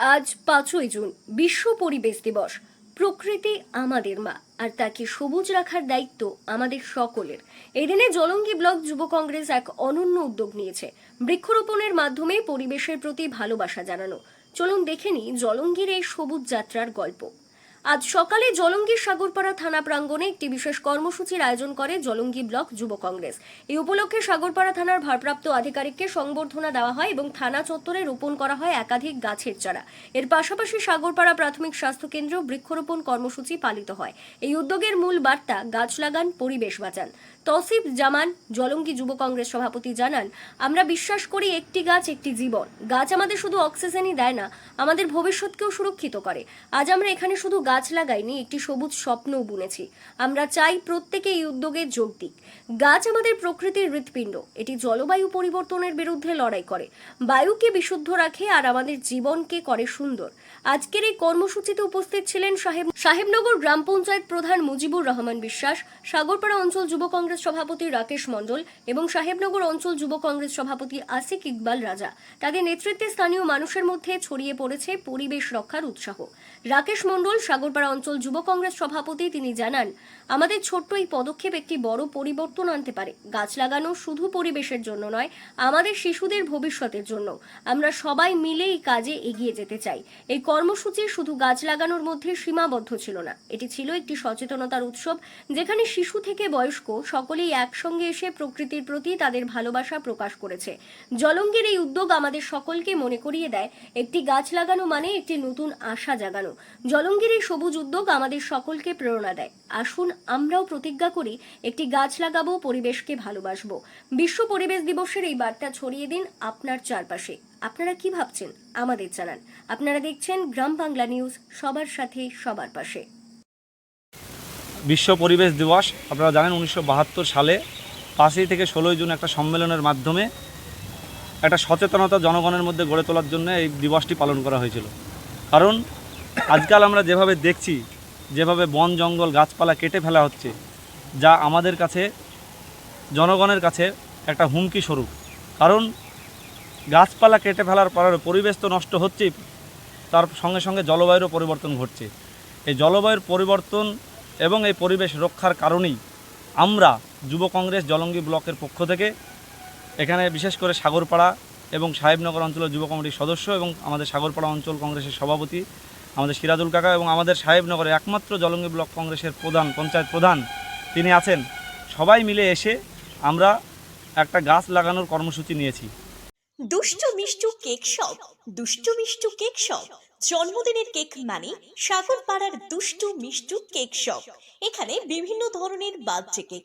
আজ পাঁচই জুন, বিশ্ব পরিবেশ দিবস। প্রকৃতি আমাদের মা, আর তাকে সবুজ রাখার দায়িত্ব আমাদের সকলের। এদিনে জলঙ্গি ব্লক যুব কংগ্রেস এক অনন্য উদ্যোগ নিয়েছে। বৃক্ষরোপণের মাধ্যমে পরিবেশের প্রতি ভালোবাসা জানানো। চলুন দেখে নিই জলঙ্গির এই সবুজ যাত্রার গল্প। আজ সকালে জলঙ্গির সাগরপাড়া থানা প্রাঙ্গণে একটি বিশেষ কর্মসূচির আয়োজন করে জলঙ্গি ব্লক যুব কংগ্রেস। এই উপলক্ষে সাগরপাড়া থানার ভারপ্রাপ্ত আধিকারিককে সংবর্ধনা দেওয়া হয় এবং থানা চত্বরে রোপণ করা হয় একাধিক গাছের চারা। এর পাশাপাশি সাগরপাড়া প্রাথমিক স্বাস্থ্য কেন্দ্র বৃক্ষরোপণ কর্মসূচি পালিত হয়। এই উদ্যোগের মূল বার্তা গাছ লাগান, পরিবেশ বাঁচান। তসিফ জামান, জলঙ্গি যুব কংগ্রেস সভাপতি জানান, আমরা বিশ্বাস করি একটি গাছ একটি জীবন। গাছ আমাদের শুধু অক্সিজেনই দেয় না, আমাদের ভবিষ্যৎকেও সুরক্ষিত করে। আজ আমরা এখানে শুধু গাছ লাগাইনি, একটি সবুজ স্বপ্নও বুনেছি। আমরা চাই প্রত্যেকে এই উদ্যোগে যোগ দিক। গাছ আমাদের প্রকৃতির হৃৎপিণ্ড। এটি জলবায়ু পরিবর্তনের বিরুদ্ধে লড়াই করে। বায়ুকে বিশুদ্ধ রাখে আর আমাদের জীবনকে করে সুন্দর। আজকের এই কর্মসূচিতে উপস্থিত ছিলেন সাহেব সাহেবনগর গ্রাম পঞ্চায়েত প্রধান মুজিবুর রহমান বিশ্বাস, সাগরপাড়া অঞ্চল যুব কংগ্রেস সভাপতি রাকেশ মণ্ডল এবং সাহেবনগর অঞ্চল যুব কংগ্রেস সভাপতি আসিক ইকবাল রাজা। তাদের নেতৃত্বে স্থানীয় মানুষের মধ্যে ছড়িয়ে পড়েছে পরিবেশ রক্ষার উৎসাহ। রাকেশ মণ্ডল সাগরপাড়া অঞ্চল যুব কংগ্রেস সভাপতি তিনি জানান, আমাদের ছোট্ট এই পদক্ষেপ একটি বড় পরিবর্তন আনতে পারে। গাছ লাগানো শুধু পরিবেশের জন্য নয়, আমাদের শিশুদের ভবিষ্যতের জন্য। আমরা সবাই মিলে এই কাজে এগিয়ে যেতে চাই। এই কর্মসূচি শুধু গাছ লাগানোর মধ্যে সীমাবদ্ধ ছিল না। এটি ছিল একটি সচেতনতার উৎসব, যেখানে শিশু থেকে বয়স্ক সকলেই একসঙ্গে এসে প্রকৃতির প্রতি তাদের ভালোবাসা প্রকাশ করেছে। জলঙ্গির এই উদ্যোগ আমাদের সকলকে মনে করিয়ে দেয়, একটি গাছ লাগানো মানে একটি নতুন আশা জাগানো। জলঙ্গির এই সবুজ উদ্যোগ আমাদের সকলকে প্রেরণা দেয়। আসুন আমরাও প্রতিজ্ঞা করি একটি গাছ লাগাবো, পরিবেশকে ভালোবাসবো। বিশ্ব পরিবেশ দিবসের এই বার্তা ছড়িয়ে দিন আপনার চারপাশে। আপনারা কি ভাবছেন? আমাদের জানান। আপনারা দেখছেন গ্রাম বাংলা নিউজ, সবার সাথে, সবার পাশে। বিশ্ব পরিবেশ দিবস, আপনারা জানেন উনিশশো বাহাত্তর সালে পাঁচই থেকে ষোলোই জুন একটা সম্মেলনের মাধ্যমে একটা সচেতনতা জনগণের মধ্যে গড়ে তোলার জন্য এই দিবসটি পালন করা হয়েছিল। কারণ আজকাল আমরা যেভাবে দেখছি, যেভাবে বন, জঙ্গল, গাছপালা কেটে ফেলা হচ্ছে, যা আমাদের কাছে, জনগণের কাছে একটা হুমকি স্বরূপ। কারণ গাছপালা কেটে ফেলার পরে পরিবেশ তো নষ্ট হচ্ছেই, তার সঙ্গে সঙ্গে জলবায়ুরও পরিবর্তন ঘটছে। এই জলবায়ুর পরিবর্তন এবং এই পরিবেশ রক্ষার কারণেই আমরা যুব কংগ্রেস জলঙ্গি ব্লকের পক্ষ থেকে এখানে বিশেষ করে সাগরপাড়া এবং সাহেবনগর অঞ্চলের যুব কমিটির সদস্য এবং আমাদের সাগরপাড়া অঞ্চল কংগ্রেসের সভাপতি আমাদের সিরাজুল কাকা এবং আমাদের সাহেবনগরে একমাত্র জলঙ্গি ব্লক কংগ্রেসের প্রধান, পঞ্চায়েত প্রধান তিনি আছেন। সবাই মিলে এসে আমরা একটা গাছ লাগানোর কর্মসূচি নিয়েছি। দুষ্টু Mishtu cake shop, Dushtu Mishtu cake shop. জন্মদিনের কেক মানে সাগর পাড়ার দুষ্টু মিষ্টু কেক শপ। এখানে বিভিন্ন ধরনের বার্থডে কেক